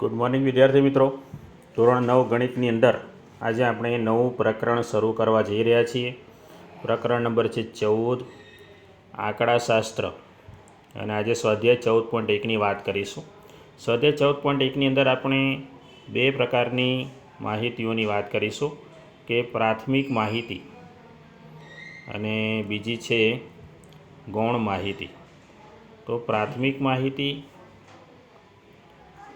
Good morning વિદ્યાર્થી મિત્રો. ધોરણ નવ ગણિતની અંદર આજે આપણે નવું પ્રકરણ શરૂ કરવા જઈ રહ્યા છીએ. પ્રકરણ નંબર છે ચૌદ, આંકડાશાસ્ત્ર. અને આજે સ્વાધ્યાય ચૌદ પોઈન્ટ એકની વાત કરીશું. સ્વાધ્યાય ચૌદ પોઈન્ટ એકની અંદર આપણે બે પ્રકારની માહિતીઓની વાત કરીશું, કે પ્રાથમિક માહિતી અને બીજી છે ગૌણ માહિતી. તો પ્રાથમિક માહિતી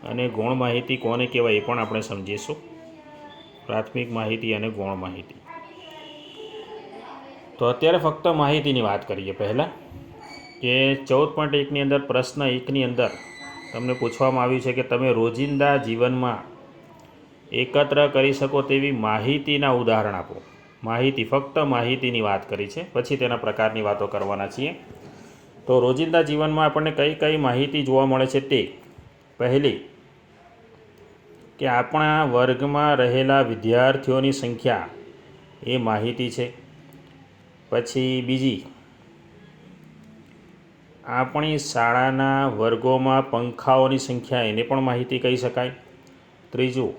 અને ગૌણ માહિતી કોને કહેવાય એ પણ આપણે સમજીશું. પ્રાથમિક માહિતી અને ગૌણ માહિતી. તો અત્યારે ફક્ત માહિતીની વાત કરીએ પહેલાં, કે ચૌદ પોઈન્ટ એકની અંદર, પ્રશ્ન એકની અંદર તમને પૂછવામાં આવ્યું છે કે તમે રોજિંદા જીવનમાં એકત્ર કરી શકો તેવી માહિતીના ઉદાહરણ આપો. માહિતી, ફક્ત માહિતીની વાત કરી છે. પછી તેના પ્રકારની વાતો કરવાના છીએ. તો રોજિંદા જીવનમાં આપણને કઈ કઈ માહિતી જોવા મળે છે તે? પહેલી કે આપણા વર્ગમાં રહેલા વિદ્યાર્થીઓની સંખ્યા એ માહિતી છે. પછી બીજી, આપણી શાળાના વર્ગોમાં પંખાઓની સંખ્યા એને પણ માહિતી કહી શકાય. ત્રીજું,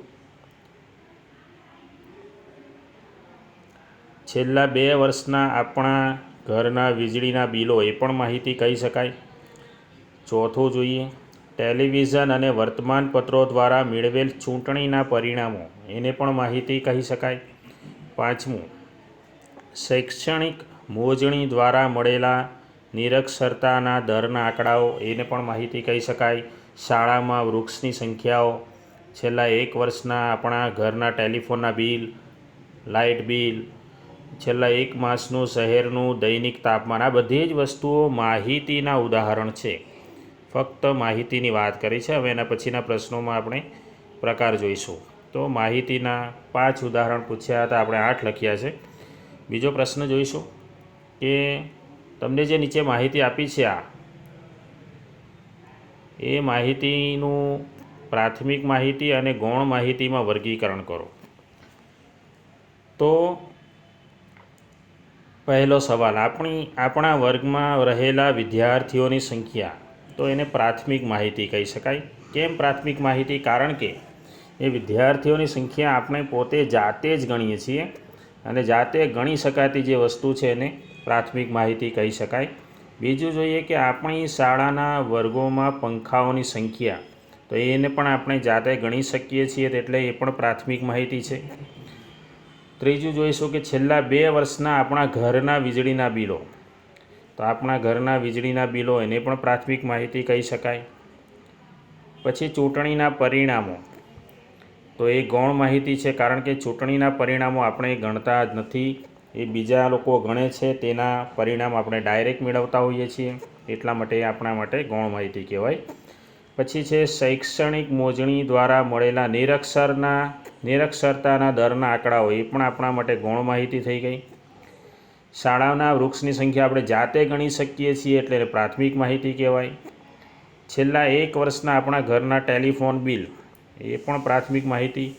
છેલ્લા બે વર્ષના આપણા ઘરના વીજળીના બિલો એ પણ માહિતી કહી શકાય. ચોથું જોઈએ ટેલિવિઝન અને વર્તમાનપત્રો દ્વારા મેળવેલ ચૂંટણીના પરિણામો, એને પણ માહિતી કહી શકાય. પાંચમું, શૈક્ષણિક મોજણી દ્વારા મળેલા નિરક્ષરતાના દરના આંકડાઓ, એને પણ માહિતી કહી શકાય. શાળામાં વૃક્ષની સંખ્યાઓ, છેલ્લા એક વર્ષના આપણા ઘરના ટેલિફોનના બિલ, લાઇટ બિલ, છેલ્લા એક માસનું શહેરનું દૈનિક તાપમાન, આ બધી જ વસ્તુઓ માહિતીના ઉદાહરણ છે. ફક્ત માહિતીની વાત કરી છે. હવે એના પછીના પ્રશ્નોમાં આપણે પ્રકાર જોઈશું. તો માહિતીના પાંચ ઉદાહરણ પૂછ્યા હતા, આપણે આઠ લખ્યા છે. બીજો પ્રશ્ન જોઈશું કે તમને જે નીચે માહિતી આપી છે આ, એ માહિતીનું પ્રાથમિક માહિતી અને ગૌણ માહિતીમાં વર્ગીકરણ કરો. તો પહેલો સવાલ, આપણી, આપણા વર્ગમાં રહેલા વિદ્યાર્થીઓની સંખ્યા તો એને પ્રાથમિક માહિતી કહી શકાય. કેમ પ્રાથમિક માહિતી? કારણ કે એ વિદ્યાર્થીઓની સંખ્યા આપણે પોતે જાતે જ ગણીએ છીએ અને જાતે ગણી શકાતી જે વસ્તુ છે એને પ્રાથમિક માહિતી કહી શકાય. બીજું જોઈએ કે આપણી શાળાના વર્ગોમાં પંખાઓની સંખ્યા, તો એને પણ આપણે જાતે ગણી શકીએ છીએ એટલે એ પણ પ્રાથમિક માહિતી છે. ત્રીજું જોઈશું કે છેલ્લા બે વર્ષના આપણા ઘરના વીજળીના બિલો તો આપણા ઘરના વીજળીના બિલો એને પણ પ્રાથમિક માહિતી કહી શકાય. પછી ચૂંટણીના પરિણામો. તો એ ગૌણ માહિતી છે કારણ કે ચૂંટણીના પરિણામો આપણે ગણતા જ નથી. એ બીજા લોકો ગણે છે તેના પરિણામ આપણે ડાયરેક્ટ મેળવતા હોઈએ છીએ. એટલા માટે આપણા માટે ગૌણ માહિતી કહેવાય. પછી છે શૈક્ષણિક મોજણી દ્વારા મળેલા નિરક્ષરના, નિરક્ષરતાના દરના આંકડાઓ. એ પણ આપણા માટે ગૌણ માહિતી થઈ ગઈ. શાળાના વૃક્ષની સંખ્યા આપણે જાતે ગણી શકીએ છીએ એટલે પ્રાથમિક માહિતી કહેવાય. છેલ્લા એક વર્ષના આપણા ઘરના ટેલિફોન બિલ, એ પણ પ્રાથમિક માહિતી.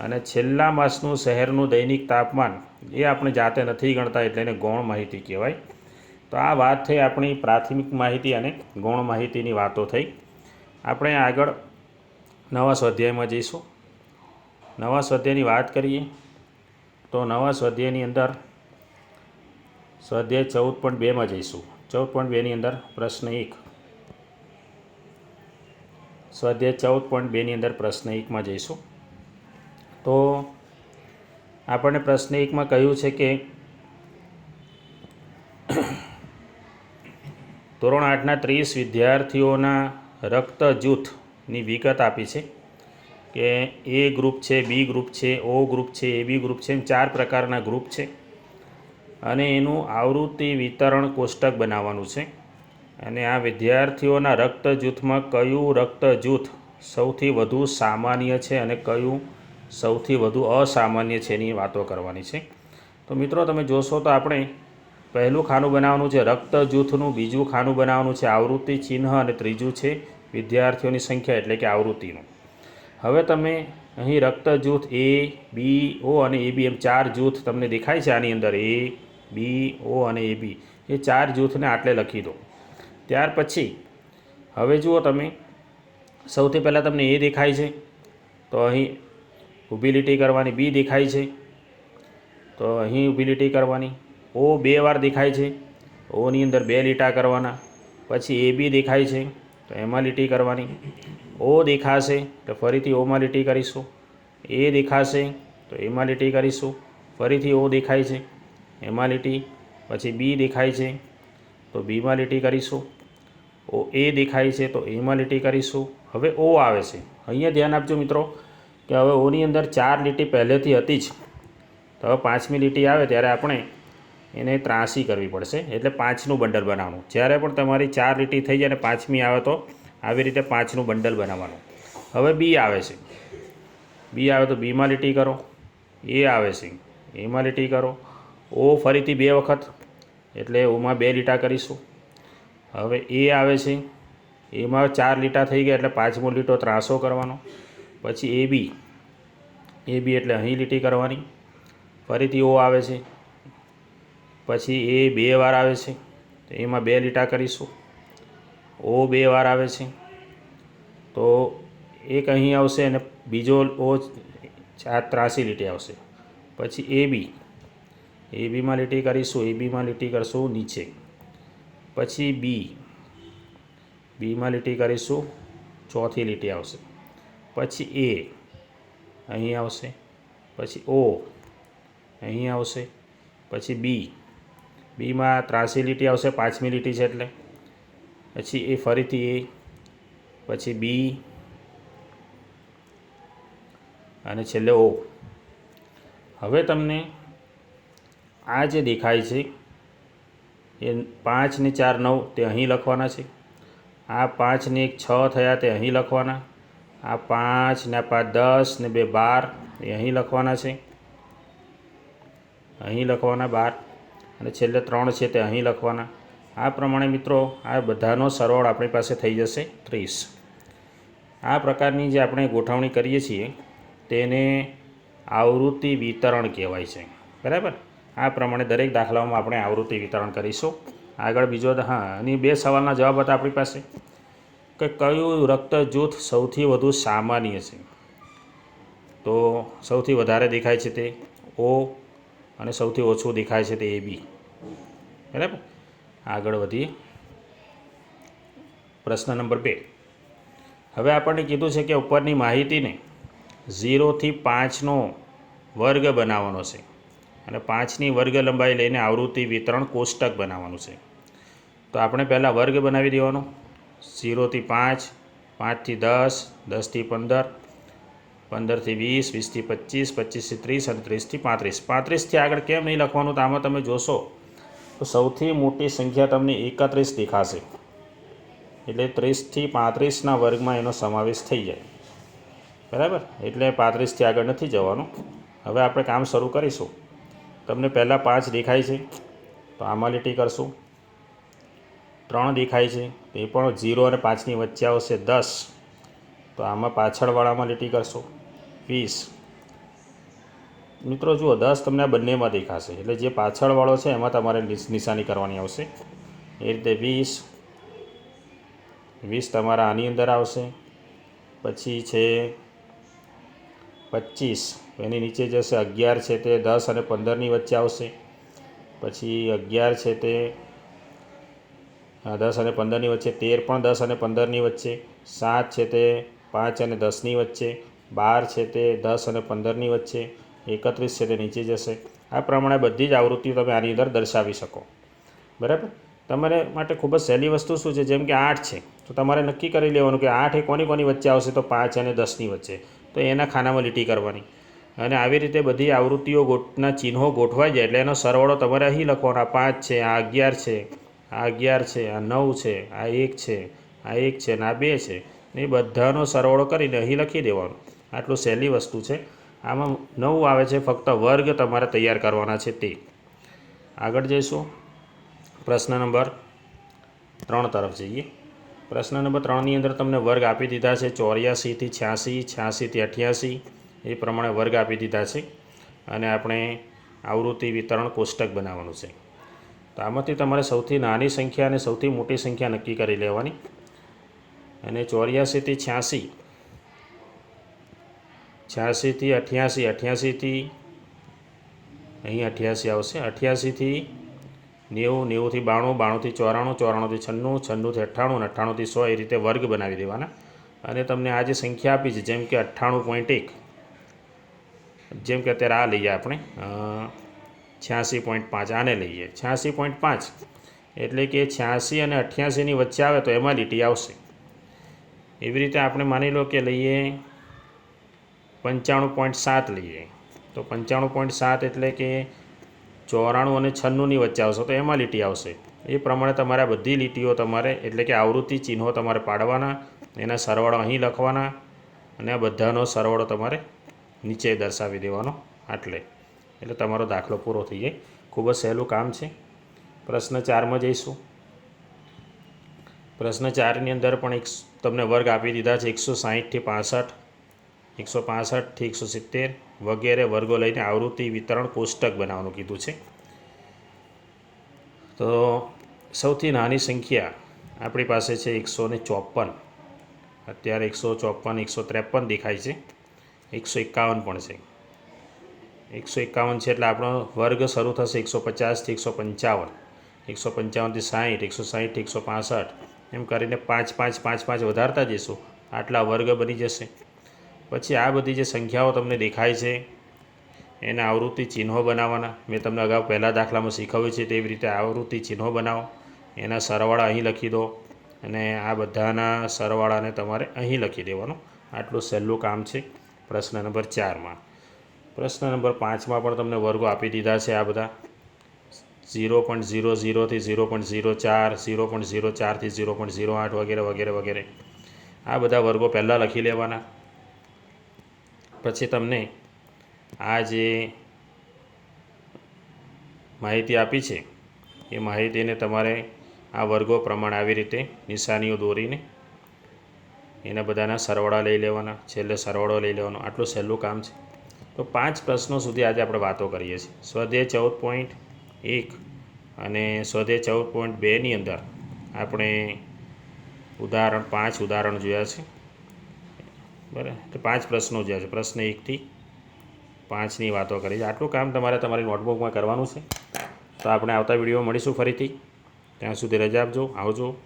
અને છેલ્લા માસનું શહેરનું દૈનિક તાપમાન, એ આપણે જાતે નથી ગણતા એટલે એને ગૌણ માહિતી કહેવાય. તો આ વાત થઈ આપણી પ્રાથમિક માહિતી અને ગૌણ માહિતીની વાતો થઈ. આપણે આગળ નવા સ્વાધ્યાયમાં જઈશું. નવા સ્વાધ્યાયની વાત કરીએ તો નવા સ્વાધ્યાયની અંદર સ્વાધ્યાય ચૌદ પોઈન્ટ બેમાં જઈશું. ચૌદ પોઈન્ટ બેની અંદર પ્રશ્ન એક. સ્વાધ્યાય ચૌદ પોઈન્ટ બેની અંદર પ્રશ્ન એકમાં જઈશું. તો આપણને પ્રશ્ન એકમાં કહ્યું છે કે ધોરણ આઠના ત્રીસ વિદ્યાર્થીઓના રક્ત જૂથની વિગત આપી છે કે એ ગ્રુપ છે બી ગ્રુપ છે ઓ ગ્રુપ છે એ બી ગ્રુપ છે, એમ ચાર પ્રકારના ગ્રુપ છે. અને એનું આવૃત્તિ વિતરણ કોષ્ટક બનાવવાનું છે. અને આ વિદ્યાર્થીઓના રક્ત જૂથમાં કયું રક્ત જૂથ સૌથી વધુ સામાન્ય છે અને કયું સૌથી વધુ અસામાન્ય છે એની વાતો કરવાની છે. તો મિત્રો, તમે જોશો તો આપણે પહેલું ખાનું બનાવવાનું છે રક્ત જૂથનું બીજું ખાનું બનાવવાનું છે આવૃત્તિ ચિહ્ન અને ત્રીજું છે વિદ્યાર્થીઓની સંખ્યા એટલે કે આવૃત્તિનું. હવે તમે અહીં રક્ત જૂથ એ, બી, ઓ અને એ બી એમ ચાર જૂથ તમને દેખાય છે આની અંદર. એ બી, ઓ અને એ બી. એ ચાર જૂથને આટલે લખી દો. ત્યાર પછી, હવે જુઓ તમે, સૌથી પહેલાં તમને એ દેખાય છે. તો અહીં ઊભી કરવાની બી દેખાય છે. તો અહીં ઊભી કરવાની. ઓ બે વાર દેખાય છે. ઓની અંદર બે લીટા કરવાના. પછી એ બી દેખાય છે. તો એમાં લીટી કરવાની. ઓ દેખાશે, તો ફરીથી ઓમાં લીટી કરીશું. એ દેખાશે, તો એમાં લીટી કરીશું. ફરીથી ઓ દેખાય છે. એમાં લીટી પછી બી દેખાય છે, તો બીમાં લીટી કરીશું. ઓ એ દેખાય છે, તો એમાં લીટી કરીશું. હવે ઓ આવે છે. અહીંયા ધ્યાન આપજો મિત્રો, કે હવે ઓની અંદર ચાર લીટી પહેલેથી હતી જ. તો હવે પાંચમી લીટી આવે ત્યારે આપણે એને ત્રાસી કરવી પડશે. એટલે પાંચનું બંડલ બનાવવાનું. જ્યારે પણ તમારી ચાર લીટી થઈ જાય અને પાંચમી આવે તો આવી રીતે પાંચનું બંડલ બનાવવાનું. હવે બી આવે છે. બી આવે તો બીમાં લીટી કરો. એ આવે છે. એમાં લીટી કરો. ઓ ફરીથી બે વખત. એટલે ઓમાં બે લીટા કરીશું. હવે એ આવે છે. એમાં ચાર લીટા થઈ ગયા એટલે પાંચમો લીટો ત્રાસો કરવાનો. પછી એ બી. એ બી એટલે અહીં લીટી કરવાની. ફરીથી ઓ આવે છે. પછી એ બે વાર આવે છે. તો એમાં બે લીટા કરીશું. ઓ બે વાર આવે છે. તો એક અહીં આવશે અને બીજો ઓ ચાર ત્રાસી લીટી આવશે. પછી એ બી. એ બીમાં લીટી કરીશું, એ બીમાં લીટી કરશું નીચે. પછી બી બીમાં લીટી કરીશું, ચોથી લીટી આવશે. પછી એ અહીં આવશે. પછી ઓ અહીં આવશે. પછી બી બીમાં ત્રાસી લીટી આવશે, પાંચમી લીટી છે એટલે. પછી એ ફરીથી એ પછી બી અને છેલ્લે ઓ હવે તમને આ જે દેખાય છે, એ પાંચ ને ચાર નવ તે અહીં લખવાના છે. આ પાંચ ને એક છ થયા તે અહીં લખવાના. આ પાંચ ને પાંચ દસ ને બે બાર એ અહીં લખવાના છે. અહીં લખવાના બાર અને છેલ્લે ત્રણ છે તે અહીં લખવાના. આ પ્રમાણે મિત્રો આ બધાનો સરવાળ આપણી પાસે થઈ જશે ત્રીસ. આ પ્રકારની જે આપણે ગોઠવણી કરીએ છીએ, તેને આવૃત્તિ વિતરણ કહેવાય છે. બરાબર? આ પ્રમાણે દરેક દાખલાઓમાં આપણે આવૃત્તિ વિતરણ કરીશું. આગળ બીજો હા, અને બે સવાલના જવાબ હતા આપણી પાસે. કે કયું રક્ત જૂથ સૌથી વધુ સામાન્ય છે? તો સૌથી વધારે દેખાય છે તે ઓ અને સૌથી ઓછું દેખાય છે તે એ બી. બરાબર? આગળ વધીએ. પ્રશ્ન નંબર બે. હવે આપણને કીધું છે કે ઉપરની માહિતીને ઝીરોથી પાંચનો વર્ગ બનાવવાનો છે. અને પાંચની વર્ગ લંબાઈ લઈને આવૃત્તિ વિતરણ કોષ્ટક બનાવવાનું છે. તો આપણે પહેલાં વર્ગ બનાવી દેવાનો. ઝીરોથી પાંચ, પાંચથી દસ, દસથી પંદર, પંદરથી વીસ, વીસથી પચીસ, પચીસથી ત્રીસ અને ત્રીસથી પાંત્રીસ. પાંત્રીસથી આગળ કેમ નહીં લખવાનું તો આમાં તમે જોશો તો સૌથી મોટી સંખ્યા તમને એકત્રીસ દેખાશે. એટલે ત્રીસથી પાંત્રીસના વર્ગમાં એનો સમાવેશ થઈ જાય. બરાબર? એટલે પાંત્રીસથી આગળ નથી જવાનું. હવે આપણે કામ શરૂ કરીશું. તમને પહેલાં પાંચ દેખાય છે, તો આમાં લીટી કરશું. ત્રણ દેખાય છે, તો એ પણ ઝીરો અને પાંચની વચ્ચે આવશે દસ. તો આમાં પાછળવાળામાં લીટી કરશો, વીસ. મિત્રો, જુઓ, દસ તમને આ બંનેમાં દેખાશે, એટલે જે પાછળવાળો છે એમાં તમારે નિશ- નિશાની કરવાની આવશે. એ રીતે વીસ વીસ તમારા આની અંદર આવશે, પછી છે પચીસ. એની નીચે જશે અગિયાર છે તે દસ અને પંદરની વચ્ચે આવશે. પછી અગિયાર છે તે દસ અને પંદરની વચ્ચે, તેર પણ દસ અને પંદરની વચ્ચે, સાત છે તે પાંચ અને દસની વચ્ચે, બાર છે તે દસ અને પંદરની વચ્ચે, એકત્રીસ છે તે નીચે જશે. આ પ્રમાણે બધી જ આવૃત્તિઓ તમે આની અંદર દર્શાવી શકો. બરાબર? તમારે માટે ખૂબ જ સહેલી વસ્તુ શું છે? જેમ કે આઠ છે. તો તમારે નક્કી કરી લેવાનું કે આઠ એ કોની કોની વચ્ચે આવશે? તો પાંચ અને દસની વચ્ચે. તો એના ખાનામાં લીટી કરવાની. અને આવી રીતે બધી આવૃત્તિઓ ગોટના ચિહ્નો ગોઠવાઈ જાય એટલે એનો સરવાળો તમારે અહીં લખવાનો. આ પાંચ છે, આ અગિયાર છે, આ અગિયાર છે, આ નવ છે, આ એક છે, આ એક છે ને આ બે છે. એ બધાનો સરવાળો કરીને અહીં લખી દેવાનું. આટલું સહેલી વસ્તુ છે. આમાં નવું આવે છે, ફક્ત વર્ગ તમારે તૈયાર કરવાના છે તે. આગળ જઈશું. પ્રશ્ન નંબર ત્રણ તરફ જઈએ. પ્રશ્ન નંબર ત્રણની અંદર તમને વર્ગ આપી દીધા છે ચોર્યાસીથી છ્યાસી, છ્યાસીથી અઠ્યાસી, એ પ્રમાણે વર્ગ આપી દીધા છે. અને આપણે આવૃત્તિ વિતરણ કોષ્ટક બનાવવાનું છે. તો આમાંથી તમારે સૌથી નાની સંખ્યા અને સૌથી મોટી સંખ્યા નક્કી કરી લેવાની. અને ચોર્યાસીથી છ્યાસી, છ્યાસીથી અઠ્યાસી, અઠ્યાસીથી, અહીં અઠ્યાસી આવશે, અઠ્યાસીથી નેવું, નેવુંથી બાણું, બાણુંથી ચોરાણું, ચોરાણુંથી છન્નું છન્નુંથી અઠ્ઠાણું અને અઠ્ઠાણુંથી સો એ રીતે વર્ગ બનાવી દેવાના. અને તમને આ જે સંખ્યા આપી છે, જેમ કે અઠ્ઠાણું પોઈન્ટ એક. જેમ કે અત્યારે આ લઈએ આપણે છ્યાસી પોઈન્ટ પાંચ, આને લઈએ. છ્યાસી પોઈન્ટ પાંચ એટલે કે છ્યાસી અને અઠ્યાસીની વચ્ચે આવે તો એમાં લીટી આવશે. એવી રીતે આપણે માની લો કે લઈએ પંચાણું પોઈન્ટ સાત લઈએ. તો પંચાણું પોઈન્ટ સાત એટલે કે ચોરાણું અને છન્નુંની વચ્ચે આવશે, તો એમાં લીટી આવશે. એ પ્રમાણે તમારે બધી લીટીઓ તમારે, એટલે કે આવૃત્તિ ચિહ્નો તમારે પાડવાના, એના સરવાળો અહીં લખવાના, અને આ બધાનો સરવાળો તમારે નીચે દર્શાવી દેવાનો આટલે. એટલે તમારો દાખલો પૂરો થઈ જાય. ખૂબ જ સહેલું કામ છે. પ્રશ્ન ચારમાં જઈશું. પ્રશ્ન ચારની અંદર પણ એક તમને વર્ગ આપી દીધા છે એકસો સાહીઠથી પાસઠ, એકસો પાસઠથી એકસો સિત્તેર વગેરે વર્ગો લઈને આવૃત્તિ વિતરણ કોષ્ટક બનાવવાનું કીધું છે. તો સૌથી નાની સંખ્યા આપણી પાસે છે એકસો ને ચોપન અત્યારે એકસો ચોપન એકસો ત્રેપન દેખાય છે. એકસો એકાવન પણ છે. એકસો એકાવન છે એટલે આપણો વર્ગ શરૂ થશે એકસો પચાસથી એકસો પંચાવન. એકસો પંચાવનથી સાહીઠ, એકસો સાહીઠથી એકસો પાસઠ. એમ કરીને પાંચ પાંચ પાંચ પાંચ વધારતા જઈશું. આટલા વર્ગ બની જશે. પછી આ બધી જે સંખ્યાઓ તમને દેખાય છે, એના આવૃત્તિ ચિહ્નો બનાવવાના. મેં તમને અગાઉ પહેલાં દાખલામાં શીખવ્યું છે તેવી રીતે આવૃત્તિ ચિહ્નો બનાવો. એના સરવાળા અહીં લખી દો અને આ બધાના સરવાળાને તમારે અહીં લખી દેવાનું. આટલું સહેલું કામ છે પ્રશ્ન નંબર ચારમાં. પ્રશ્ન નંબર પાંચમાં પણ તમને વર્ગો આપી દીધા છે આ બધા. ઝીરો પોઈન્ટ ઝીરો ઝીરોથી ઝીરો પોઈન્ટ ઝીરો ચાર, ઝીરો પોઈન્ટ ઝીરો ચારથી ઝીરો પોઈન્ટ ઝીરો આઠ વગેરે વગેરે વગેરે. આ બધા વર્ગો પહેલાં લખી લેવાના. પછી તમને આ જે માહિતી આપી છે, એ માહિતીને તમારે આ વર્ગો પ્રમાણે આવી રીતે નિશાનીઓ દોરીને એના બધાના સરવાળા લઈ લેવાના, છેલ્લે સરવાળો લઈ લેવાનો. આટલું સહેલું કામ છે. તો પાંચ પ્રશ્નો સુધી આજે આપણે વાતો કરીએ છીએ. સ્વધે ચૌદ પોઈન્ટ એક અને સ્વધે ચૌદ પોઈન્ટ બેની અંદર આપણે ઉદાહરણ પાંચ ઉદાહરણ જોયા છે. બરાબર. તો પાંચ પ્રશ્નો જે છે, પ્રશ્ન એકથી પાંચની વાતો કરી. છે આટલું કામ તમારે તમારી નોટબુકમાં કરવાનું છે. તો આપણે આવતા વીડિયો મળીશું ફરીથી. ત્યાં સુધી રજા આપજો, આવજો.